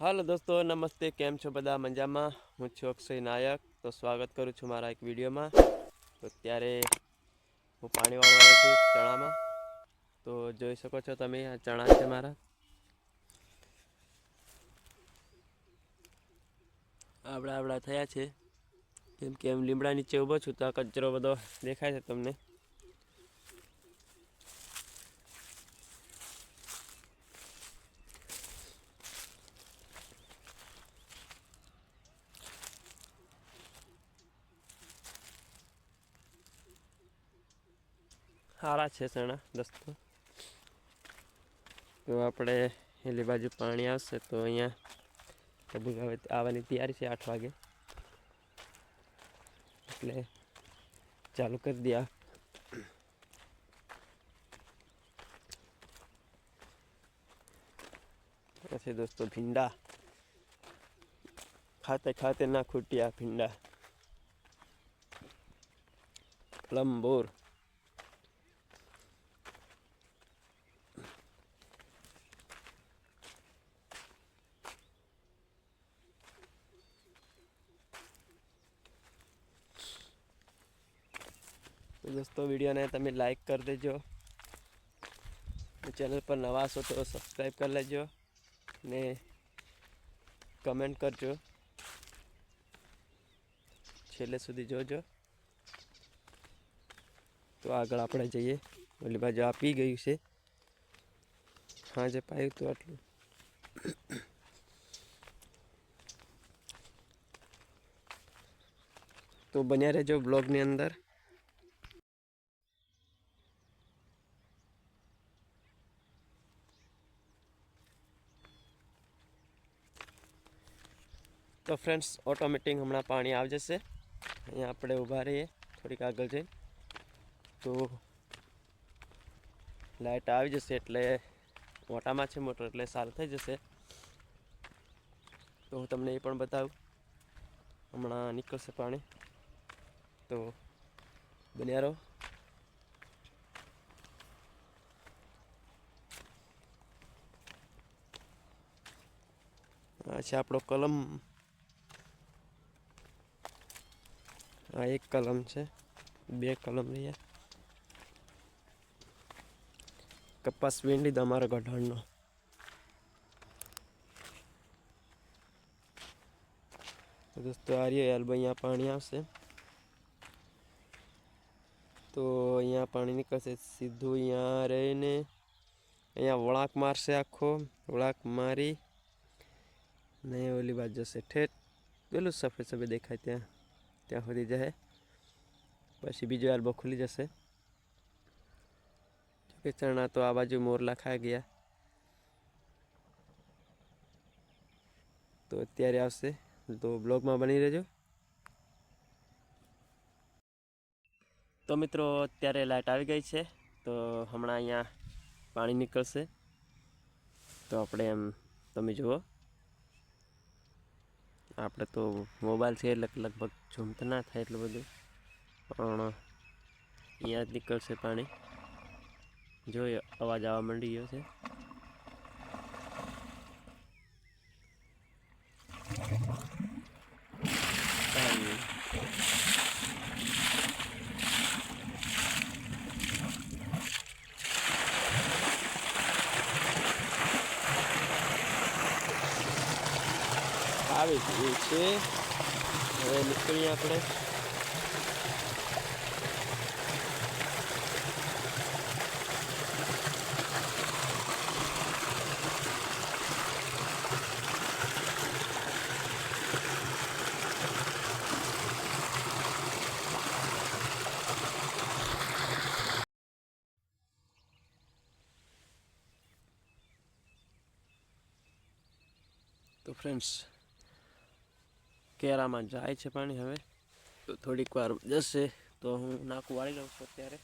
હાલો દોસ્તો, નમસ્તે, કેમ છો બધા? મજામાં? હું છું અક્ષય નાયક. તો સ્વાગત કરું છું મારા એક વિડીયોમાં. તો અત્યારે હું પાણી વાળવા આવ્યો છું ચણામાં. તો જોઈ શકો છો તમે, આ ચણા છે મારા. આવડા આવડા થયા છે. કેમ કે એમ લીમડા નીચે ઊભો છું તો આ કચરો બધો દેખાય છે તમને. સારા છે ચણા દોસ્તો. તો આપણે એલી બાજુ પાણી આવશે તો અહીંયા કબૂલ હવે આવવાની તૈયારી છે આઠ વાગે. એટલે ચાલુ કરી દે પછી દોસ્તો ભીંડા. ખાતે ખાતે ના ખૂટ્યા ભીંડા. પ્લમ્બોર. તો દોસ્તો, વિડીયોને તમે લાઈક કરી દેજો. ચેનલ પર નવા છો તો સબસ્ક્રાઈબ કરી લેજો ને કમેન્ટ કરજો. છેલ્લે સુધી જોજો. તો આગળ આપણે જઈએ. ઓલી બાજુ આપી ગયું છે. હા, જે પાયું તો આટલું. તો બન્યા રહેજો બ્લોગની અંદર. તો ફ્રેન્ડ્સ ઓટોમેટિક હમણાં પાણી આવી જશે. અહીંયા આપણે ઊભા રહીએ, થોડીક આગળ જઈ તો લાઇટ આવી જશે એટલે મોટામાં છે મોટર એટલે સારું થઈ જશે. તો હું તમને એ પણ બતાવું. હમણાં નીકળશે પાણી. તો બન્યા રહો. છે આપણો કલમ. આ એક કલમ છે. બે કલમ રહ્યા કપાસ વીંડી તમારા ગઢાણનો. તો દોસ્તો, આ રહ્યો એલ્બો અહીંયા પાણી આવશે. તો અહીંયા પાણી નીકળશે સીધું અહીંયા રહીને. અહીંયા વળાંક મારશે આખો, વળાંક મારી. ને ઓલી બાજુ જશે ઠેઠ. પેલું સફેદ સફેદ દેખાય ત્યાં. ત્યાં સુધી જાય. પછી બીજો એલ્બો ખુલી જશે. જોકે ચણા તો આ બાજુ મોરલા ખાઈ ગયા. તો અત્યારે આવશે. તો બ્લોગમાં બની રહેજો. તો મિત્રો, અત્યારે લાઇટ આવી ગઈ છે. તો હમણાં અહીંયા પાણી નીકળશે. તો આપણે એમ, તમે જુઓ. આપણે તો મોબાઈલ છે એટલે લગભગ ઝૂમ તો ના થાય એટલું બધું પણ અહીંયા જ નીકળશે પાણી જોઈએ અવાજ આવવા માંડી ગયો છે પાણી. આવી ગયું છે હવે નીકળીએ આપણે તો ફ્રેન્ડ્સ કેરામાં જાય છે પાણી હવે. તો થોડીક વાર જશે તો હું નાકું વાળી લઉં છું અત્યારે.